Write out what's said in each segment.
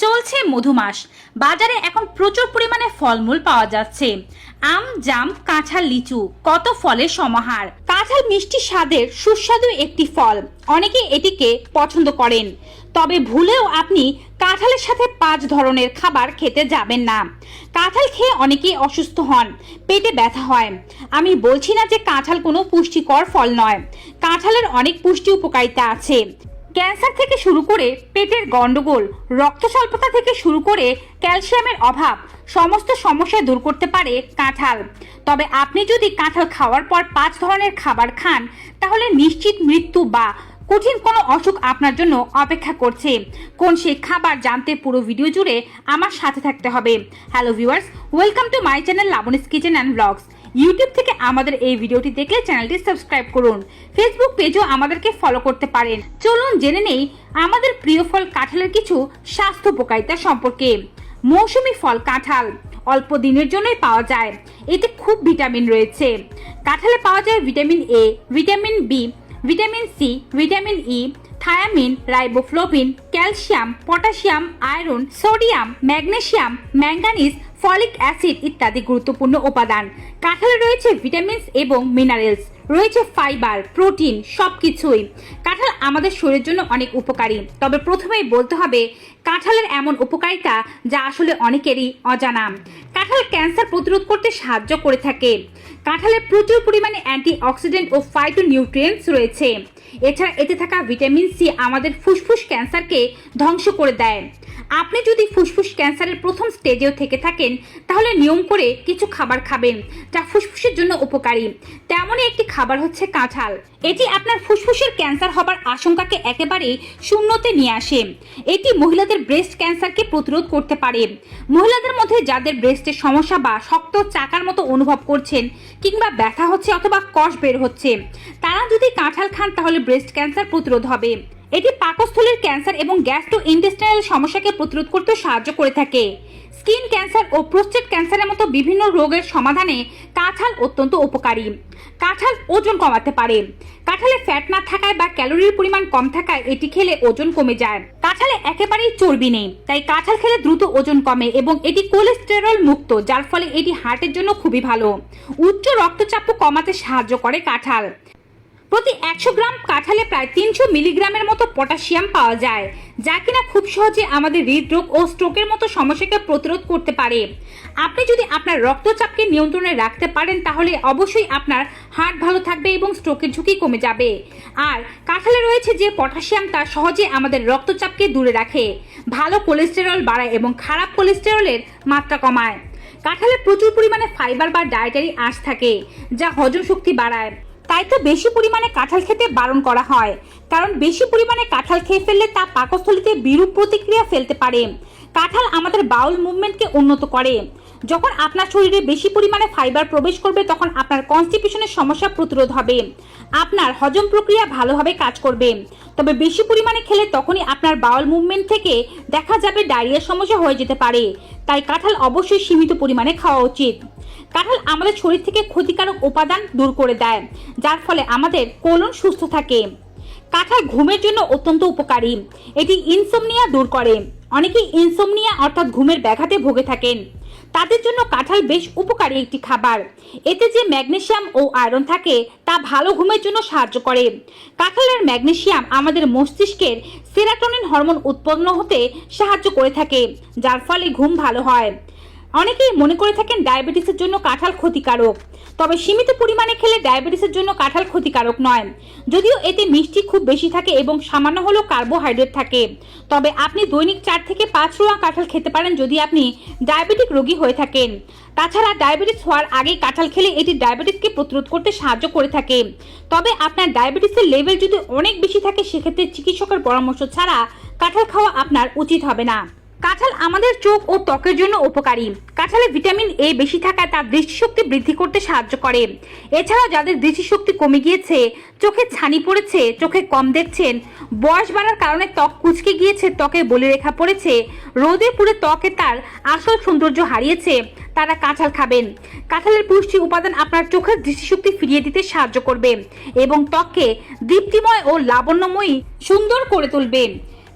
চলছে মধুমাস। বাজারে এখন প্রচুর পরিমাণে ফলমূল পাওয়া যাচ্ছে। আম, জাম, কাঁঠাল, লিচু, কত ফলের সমাহার। কাঁঠাল মিষ্টি স্বাদের সুস্বাদু একটি ফল। অনেকে এটিকে পছন্দ করেন। তবে ভুলেও আপনি কাঁঠালের সাথে পাঁচ ধরনের খাবার খেতে যাবেন না। কাঁঠাল খেয়ে অনেকেই অসুস্থ হন, পেটে ব্যথা হয়। আমি বলছি না যে কাঁঠাল কোনো পুষ্টিকর ফল নয়। কাঁঠালের অনেক পুষ্টি উপকারিতা আছে। ক্যান্সার থেকে শুরু করে পেটের গন্ডগোল, রক্ত স্বল্পতা থেকে শুরু করে ক্যালসিয়ামের অভাব, সমস্ত সমস্যা দূর করতে পারে কাঁঠাল। তবে আপনি যদি কাঁঠাল খাওয়ার পর পাঁচ ধরনের খাবার খান, তাহলে নিশ্চিত মৃত্যু বা কঠিন কোনো অসুখ আপনার জন্য অপেক্ষা করছে। কোন সেই খাবার জানতে পুরো ভিডিও জুড়ে আমার সাথে থাকতে হবে। Hello viewers welcome to my channel Labani's kitchen and blogs YouTube থেকে আমাদের এই ভিডিওটি দেখলে চ্যানেলটি সাবস্ক্রাইব করুন। ফেসবুক পেজও আমাদেরকে ফলো করতে পারেন। চলুন জেনে নেই আমাদের প্রিয় ফল কাঁঠালের কিছু স্বাস্থ্য উপকারিতা সম্পর্কে। মৌসুমি ফল কাঁঠাল অল্প দিনের জন্যই পাওয়া যায়। এতে খুব ভিটামিন রয়েছে। কাঁঠালে পাওয়া যায় vitamin A vitamin B vitamin C vitamin E thiamine, riboflavin, calcium, potassium, iron, sodium magnesium manganese folic acid ইত্যাদি গুরুত্বপূর্ণ উপাদান। কাঁঠালে রয়েছে ভিটামিনস এবং মিনারেলস, রয়েছে ফাইবার, প্রোটিন সব কিছুই কাঁঠাল আমাদের শরীরের জন্য অনেক উপকারী। তবে প্রথমেই বলতে হবে, কাঁঠালের এমন উপকারিতা যা আসলে অনেকেরই অজানা। কাঁঠাল ক্যান্সার প্রতিরোধ করতে সাহায্য করে থাকে। কাঁঠালে প্রচুর পরিমাণে অ্যান্টি অক্সিডেন্ট ও ফাইটো নিউট্রিয়েন্টস রয়েছে। এছাড়া এতে থাকা ভিটামিন সি আমাদের ফুসফুস ক্যান্সারকে ধ্বংস করে দেয়। আপনি যদি ফুসফুস ক্যান্সারের প্রথম স্টেজেও থেকে থাকেন, তাহলে নিয়ম করে কিছু খাবার খাবেন, যা ফুসফুসের জন্য উপকারী। তেমনই একটি খাবার হচ্ছে কাঁঠাল। এটি আপনার ফুসফুসের ক্যান্সার হবার আশঙ্কাকে একেবারেই শূন্যতে নিয়ে আসে। এটি মহিলাদের ব্রেস্ট ক্যান্সারকে প্রতিরোধ করতে পারে। মহিলাদের মধ্যে যাদের ব্রেস্টের সমস্যা বা শক্ত চাকার মতো অনুভব করছেন কিংবা ব্যথা হচ্ছে অথবা কষ বের হচ্ছে, তারা যদি কাঁঠাল খান তাহলে ব্রেস্ট ক্যান্সার প্রতিরোধ হবে। এটি পাকস্থলীর ক্যান্সার এবং গ্যাস্ট্রো ইন্টেস্টাইনাল সমস্যাকে প্রতিরোধ করতে সাহায্য করে থাকে। স্কিন ক্যান্সার ও প্রোস্টেট ক্যান্সারের মতো বিভিন্ন রোগের সমাধানে কাঁঠাল অত্যন্ত উপকারী। কাঁঠাল ওজন কমাতে পারে। কাঁঠালে ফ্যাট না থাকায় বা ক্যালোরির পরিমাণ কম থাকায় এটি খেলে ওজন কমে যায়। কাঁঠালে একেবারেই চর্বি নেই, তাই কাঁঠাল খেলে দ্রুত ওজন কমে এবং এটি কোলেস্টেরল মুক্ত, যার ফলে এটি হার্টের জন্য খুবই ভালো। উচ্চ রক্তচাপও কমাতে সাহায্য করে কাঁঠাল। প্রতি একশো গ্রাম কাঁঠালে প্রায় তিনশো মিলিগ্রামের মতো পটাশিয়াম পাওয়া যায়, যা কিনা খুব সহজে আমাদের হৃদরোগ ও স্ট্রোকের মতো সমস্যাকে প্রতিরোধ করতে পারে। আপনি যদি আপনার রক্তচাপকে নিয়ন্ত্রণে রাখতে পারেন, তাহলে অবশ্যই আপনার হার্ট ভালো থাকবে এবং স্ট্রোকের ঝুঁকি কমে যাবে। আর কাঁঠালে রয়েছে যে পটাশিয়াম তা সহজে আমাদের রক্তচাপকে দূরে রাখে, ভালো কোলেস্টেরল বাড়ায় এবং খারাপ কোলেস্টেরলের মাত্রা কমায়। কাঁঠালে প্রচুর পরিমাণে ফাইবার বা ডায়েটারি আঁশ থাকে, যা হজম শক্তি বাড়ায়। তাই তো বেশি পরিমাণে কাঁঠাল খেতে বারণ করা হয়। কারণ বেশি পরিমাণে কাঁঠাল খেয়ে ফেললে তা পাকস্থলিতে বিরূপ প্রতিক্রিয়া ফেলতে পারে। কাঁঠাল আমাদের বাউল মুভমেন্টকে উন্নত করে। যখন আপনার শরীরে বেশি পরিমাণে ফাইবার প্রবেশ করবে, তখন আপনার কনস্টিপেশনের সমস্যা প্রতিরোধ হবে। আপনার হজম প্রক্রিয়া ভালোভাবে কাজ করবে। তবে বেশি পরিমাণে খেলে তখনই আপনার বাউল মুভমেন্ট থেকে দেখা যাবে ডায়রিয়ার সমস্যা হয়ে যেতে পারে। তাই কাঁঠাল অবশ্যই সীমিত পরিমাণে খাওয়া উচিত। কাঁঠাল আমাদের শরীর থেকে ক্ষতিকারক উপাদান দূর করে দেয়, যার ফলে আমাদের কোলন সুস্থ থাকে। কাঁঠাল ঘুমের জন্য অত্যন্ত উপকারী। এটি ইনসোমনিয়া দূর করে। অনেকেই ইনসোমনিয়া অর্থাৎ ঘুমের ব্যাঘাতে ভোগে থাকেন। তাদের জন্য কাঁঠাল বেশ উপকারী একটি খাবার। এতে যে ম্যাগনেসিয়াম ও আয়রন থাকে, তা ভালো ঘুমের জন্য সাহায্য করে। কাঁঠালের ম্যাগনেসিয়াম আমাদের মস্তিষ্কের সেরাটোনিন হরমোন উৎপন্ন হতে সাহায্য করে থাকে, যার ফলে ঘুম ভালো হয়। অনেকেই মনে করে থাকেন ডায়াবেটিসের জন্য কাঁঠাল ক্ষতিকারক। তবে সীমিত পরিমাণে খেলে ডায়াবেটিসের জন্য কাঁঠাল ক্ষতিকারক নয়। যদিও এতে মিষ্টি খুব বেশি থাকে এবং সামান্য হলেও কার্বোহাইড্রেট থাকে। তবে আপনি দৈনিক চার থেকে পাঁচ রোয়া কাঁঠাল খেতে পারেন যদি আপনি ডায়াবেটিক রোগী হয়ে থাকেন। তাছাড়া ডায়াবেটিস হওয়ার আগেই কাঁঠাল খেলে এটি ডায়াবেটিসকে প্রতিরোধ করতে সাহায্য করে থাকে। তবে আপনার ডায়াবেটিসের লেভেল যদি অনেক বেশি থাকে, সেক্ষেত্রে চিকিৎসকের পরামর্শ ছাড়া কাঁঠাল খাওয়া আপনার উচিত হবে না। কাঁঠাল আমাদের চোখ ও ত্বকের জন্য উপকারী। কাঁঠালে ভিটামিন এ বেশি থাকায় তার দৃষ্টিশক্তি বৃদ্ধি করতে সাহায্য করে। এছাড়া যাদের দৃষ্টিশক্তি কমে গিয়েছে, চোখে ছানি পড়েছে, চোখে কম দেখছেন, বয়স বাড়ার কারণে ত্বক কুচকে গিয়েছে ত্বকে বলিরেখা পড়েছে, রোদে পুড়ে ত্বকে তার আসল সৌন্দর্য হারিয়েছে, তারা কাঁঠাল খাবেন। কাঁঠালের পুষ্টি উপাদান আপনার চোখের দৃষ্টিশক্তি ফিরিয়ে দিতে সাহায্য করবে এবং ত্বককে দীপ্তিময় ও লাবণ্যময়ী সুন্দর করে তুলবে।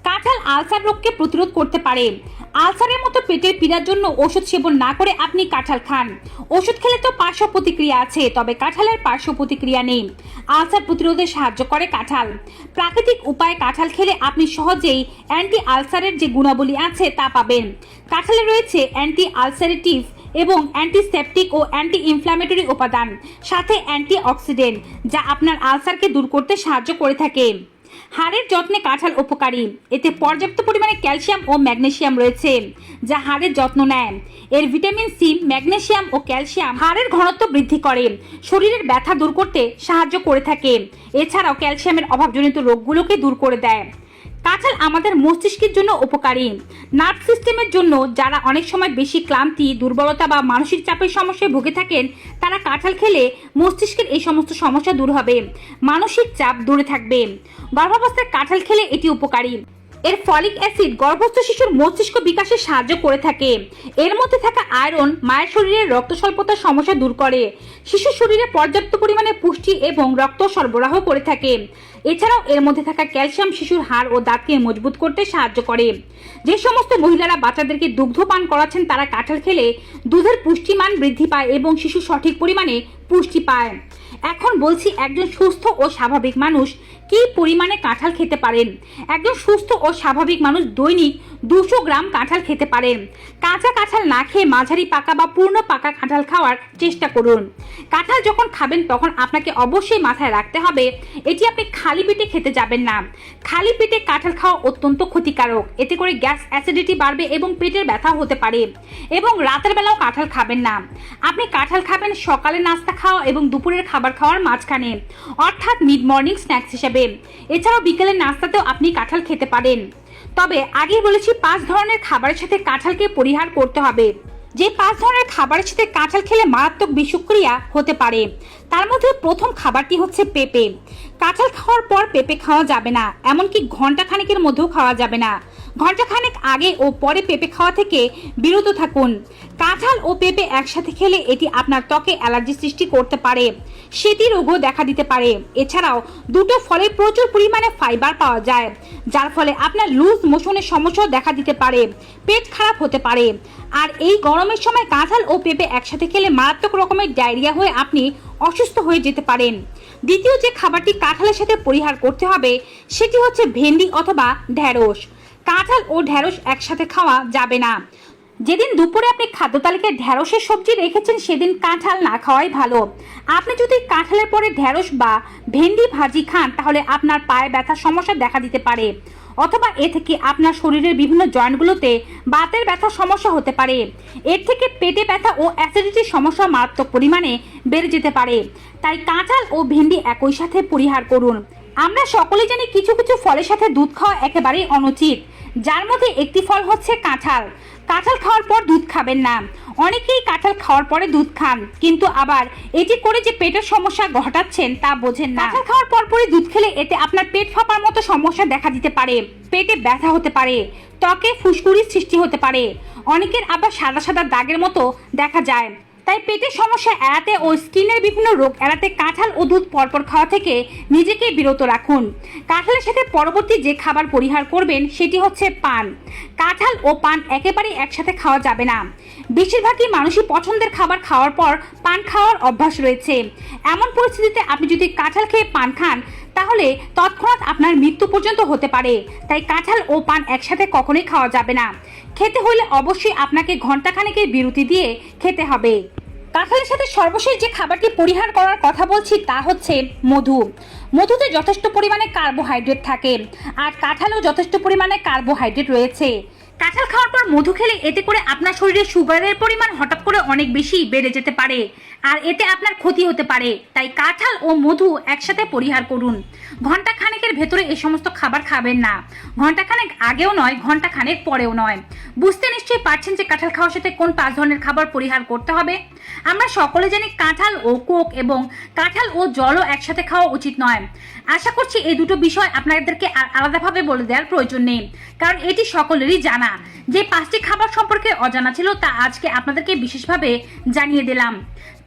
কাঁঠাল আলসার রোগকে প্রতিরোধ করতে পারে। আলসারের মতো পেটের পীড়ার জন্য ওষুধ সেবন না করে আপনি কাঁঠাল খান। ওষুধ খেলে তো পার্শ্ব প্রতিক্রিয়া আছে, তবে কাঁঠালের পার্শ্ব প্রতিক্রিয়া নেই। আলসার প্রতিরোধে সাহায্য করে কাঁঠাল। প্রাকৃতিক উপায়ে কাঁঠাল খেলে আপনি সহজেই অ্যান্টি আলসারের যে গুণাবলী আছে তা পাবেন। কাঁঠালে রয়েছে অ্যান্টি আলসারেটিভ এবং অ্যান্টিসেপটিক ও অ্যান্টি ইনফ্ল্যামেটরি উপাদান, সাথে অ্যান্টি অক্সিডেন্ট যা আপনার আলসারকে দূর করতে সাহায্য করে থাকে। হাড়ের যত্নে কাঁঠাল উপকারী। এতে পর্যাপ্ত পরিমাণে ক্যালসিয়াম ও ম্যাগনেশিয়াম রয়েছে, যা হাড়ের যত্ন নেয়। এর ভিটামিন সি, ম্যাগনেশিয়াম ও ক্যালসিয়াম হাড়ের ঘনত্ব বৃদ্ধি করে, শরীরের ব্যথা দূর করতে সাহায্য করে থাকে। এছাড়াও ক্যালসিয়ামের অভাবজনিত রোগগুলোকে দূর করে দেয়। কাঁঠাল আমাদের মস্তিষ্কের জন্য উপকারী। নার্ভ সিস্টেমের জন্য যারা অনেক সময় বেশি ক্লান্তি, দুর্বলতা বা মানসিক চাপের সমস্যায় ভুগে থাকেন, তারা কাঁঠাল খেলে মস্তিষ্কের এই সমস্ত সমস্যা দূর হবে। মানসিক চাপ দূরে থাকবে। গর্ভাবস্থায় কাঁঠাল খেলে এটি উপকারী। এর ফলিক অ্যাসিড গর্ভস্থ শিশুর মস্তিষ্ক বিকাশে সাহায্য করে থাকে। এর মধ্যে থাকা আয়রন মায়ের শরীরে রক্ত স্বল্পতার সমস্যা দূর করে। শিশুর শরীরে পর্যাপ্ত পরিমাণে পুষ্টি এবং রক্ত সরবরাহ করে থাকে। এছাড়াও এর মধ্যে থাকা ক্যালসিয়াম শিশুর হাড় ও দাঁতকে মজবুত করতে সাহায্য করে। যে সমস্ত মহিলারা বাচ্চাদেরকে দুগ্ধ পান করাচ্ছেন, তারা কাঁঠাল খেলে দুধের পুষ্টিমান বৃদ্ধি পায় এবং শিশু সঠিক পরিমাণে পুষ্টি পায়। এখন বলছি একজন সুস্থ ও স্বাভাবিক মানুষ কি পরিমাণে কাঁঠাল খেতে পারেন? একজন সুস্থ ও স্বাভাবিক মানুষ দৈনিক দুশো গ্রাম কাঁঠাল খেতে পারেন। কাঁচা কাঁঠাল না খেয়ে মাঝারি পাকা বা পূর্ণ পাকা কাঁঠাল খাওয়ার চেষ্টা করুন। কাঁঠাল যখন খাবেন তখন আপনাকে অবশ্যই মাথায় রাখতে হবে, এটি আপনি খালি পেটে খেতে যাবেন না। খালি পেটে কাঁঠাল খাওয়া অত্যন্ত ক্ষতিকারক। এতে করে গ্যাস অ্যাসিডিটি বাড়বে এবং পেটের ব্যথা হতে পারে এবং রাতের বেলাও কাঁঠাল খাবেন না। আপনি কাঁঠাল খাবেন সকালে নাস্তা খাওয়া এবং দুপুরের খাবার খাওয়ার মাঝখানে। অর্থাৎ মিড মর্নিং স্ন্যাক্স হিসেবে। এছাড়াও বিকেলের নাস্তাতেও আপনি কাঁঠাল খেতে পারেন। তবে আগেই বলেছি, পাঁচ ধরনের খাবারের সাথে কাঁঠালকে পরিহার করতে হবে। যে পাঁচ ধরনের খাবারের সাথে কাঁঠাল খেলে মারাত্মক বিষক্রিয়া হতে পারে, তার মধ্যে প্রথম খাবারটি হচ্ছে পেঁপে। কাঁঠাল খাওয়ার পর পেঁপে খাওয়া যাবে না, এমনকি ঘণ্টা খানেকের মধ্যেও খাওয়া যাবে না। ঘণ্টা খানেক আগে ও পরে পেঁপে খাওয়া থেকে বিরত থাকুন। কাঁঠাল ও পেঁপে একসাথে খেলে এটি আপনার ত্বকে অ্যালার্জি সৃষ্টি করতে পারে। সেটি রোগও দেখা দিতে পারে। এছাড়াও দুটো ফলে প্রচুর পরিমাণে ফাইবার পাওয়া যায়, যার ফলে আপনার লুজ মোশনের সমস্যাও দেখা দিতে পারে। পেট খারাপ হতে পারে। আর এই গরমের সময় কাঁঠাল ও পেঁপে একসাথে খেলে মারাত্মক রকমের ডায়রিয়া হয়ে আপনি অসুস্থ হয়ে যেতে পারেন। দ্বিতীয় যে খাবারটি কাঁঠালের সাথে পরিহার করতে হবে, সেটি হচ্ছে ভেন্ডি অথবা ঢ্যাঁড়স কাঁঠাল ও ঢ্যাঁড়স একসাথে খাওয়া যাবে না। যেদিন দুপুরে আপনি খাদ্য তালিকায় ঢ্যাঁড়সের সবজি রেখেছেন, সেদিন কাঁঠাল না খাওয়াই ভালো। আপনি যদি কাঁঠালের পরে ঢ্যাঁড়স বা ভেন্ডি ভাজি খান, তাহলে আপনার পায়ে ব্যথার সমস্যা দেখা দিতে পারে। অথবা এ থেকে আপনার শরীরের বিভিন্ন জয়েন্টগুলোতে বাতের ব্যথার সমস্যা হতে পারে। এর থেকে পেটে ব্যথা ও অ্যাসিডিটির সমস্যা মারাত্মক পরিমাণে বেড়ে যেতে পারে। তাই কাঁঠাল ও ভেন্ডি একই সাথে পরিহার করুন। আমরা সকলে জানি কিছু কিছু ফলের সাথে দুধ খাওয়া একেবারেই অনুচিত। যার মধ্যে একটি ফল হচ্ছে কাঁঠাল। কাঁঠাল খাওয়ার পর দুধ খাবেন না। অনেকেই কাঁঠাল খাওয়ার পরে দুধ খান, কিন্তু আবার এটি করে যে পেটের সমস্যা ঘটাচ্ছেন তা বোঝেন না। কাঁঠাল খাওয়ার পর পরই দুধ খেলে এতে আপনার পেট ফাঁপার মতো সমস্যা দেখা দিতে পারে। পেটে ব্যথা হতে পারে, ত্বকে ফুসকুড়ির সৃষ্টি হতে পারে। অনেকের আবার সাদা সাদা দাগের মতো দেখা যায়। তাই পেটের সমস্যা এড়াতে ও স্কিনের বিভিন্ন রোগ এড়াতে কাঁঠাল ও দুধ পরপর খাওয়া থেকে নিজেকে বিরত রাখুন। কাঁঠালের সাথে পরবর্তী যে খাবার পরিহার করবেন, সেটি হচ্ছে পান। কাঁঠাল ও পান একেবারেই একসাথে খাওয়া যাবে না। বেশিরভাগই মানুষই পছন্দের খাবার খাওয়ার পর পান খাওয়ার অভ্যাস রয়েছে। এমন পরিস্থিতিতে আপনি যদি কাঁঠাল খেয়ে পান খান তাহলে তৎক্ষণাৎ আপনার মৃত্যু পর্যন্ত হতে পারে। তাই কাঁঠাল ও পান একসাথে কখনোই খাওয়া যাবে না। খেতে হলে অবশ্যই আপনাকে ঘন্টাখানেকের বিরতি দিয়ে খেতে হবে। কাঁঠালের সাথে সর্বশেষ যে খাবারটি পরিহার করার কথা বলছি তা হচ্ছে মধু। মধুতে যথেষ্ট পরিমাণে কার্বোহাইড্রেট থাকে, আর কাঁঠালেও যথেষ্ট পরিমাণে কার্বোহাইড্রেট রয়েছে। কাঁঠাল খাওয়ার পর মধু খেলে এতে করে আপনার শরীরে সুগারের পরিমাণ হঠাৎ করে অনেক বেশি বেড়ে যেতে পারে। আর এতে আপনার ক্ষতি হতে পারে। তাই কাঁঠাল ও মধু একসাথে পরিহার করুন। ঘণ্টা খানেকের ভেতরে এই সমস্ত খাবার খাবেন না। ঘণ্টা খানেক আগেও নয় ঘণ্টা খানেক পরেও নয়। বুঝতে নিশ্চয়ই পারছেন যে কাঁঠাল খাওয়ার সাথে কোন পাঁচ ধরনের খাবার পরিহার করতে হবে? আমরা সকলে জানি কাঁঠাল ও কোক এবং কাঁঠাল ও জলও একসাথে খাওয়া উচিত নয়। আশা করছি এই দুটো বিষয় আপনাদেরকে আলাদাভাবে বলে দেওয়ার প্রয়োজন নেই। কারণ এটি সকলেরই জানা। যে পাঁচটি খাবার সম্পর্কে অজানা ছিল তা আজকে আপনাদেরকে বিশেষভাবে জানিয়ে দিলাম।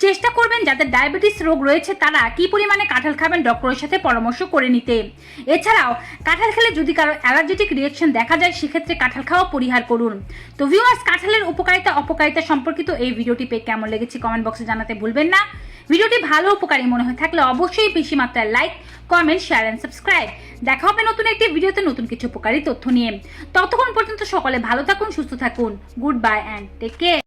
চেষ্টা করবেন যাদের ডায়াবেটিস রোগ রয়েছে তারা কি পরিমাণে কাঁঠাল খাবেন ডক্টরের সাথে পরামর্শ করে নিতে। এছাড়াও, কাঁঠাল খেলে যদি কারও অ্যালার্জেটিক রিয়েকশন দেখা যায়, সেক্ষেত্রে কাঁঠাল খাওয়া পরিহার করুন। তো ভিউয়ার্স কাঁঠালের উপকারিতা, অপকারিতা সম্পর্কিত এই ভিডিওটি পেয়ে কেমন লেগেছে কমেন্ট বক্সে জানাতে ভুলবেন না। ভিডিওটি ভালো উপকারী মনে হয়ে থাকলে অবশ্যই বেশি মাত্রায় like comment share and subscribe দেখা হবে নতুন একটি ভিডিওতে নতুন কিছু উপকারী তথ্য নিয়ে। ততক্ষণ পর্যন্ত সকলে ভালো থাকুন, সুস্থ থাকুন। Goodbye and take care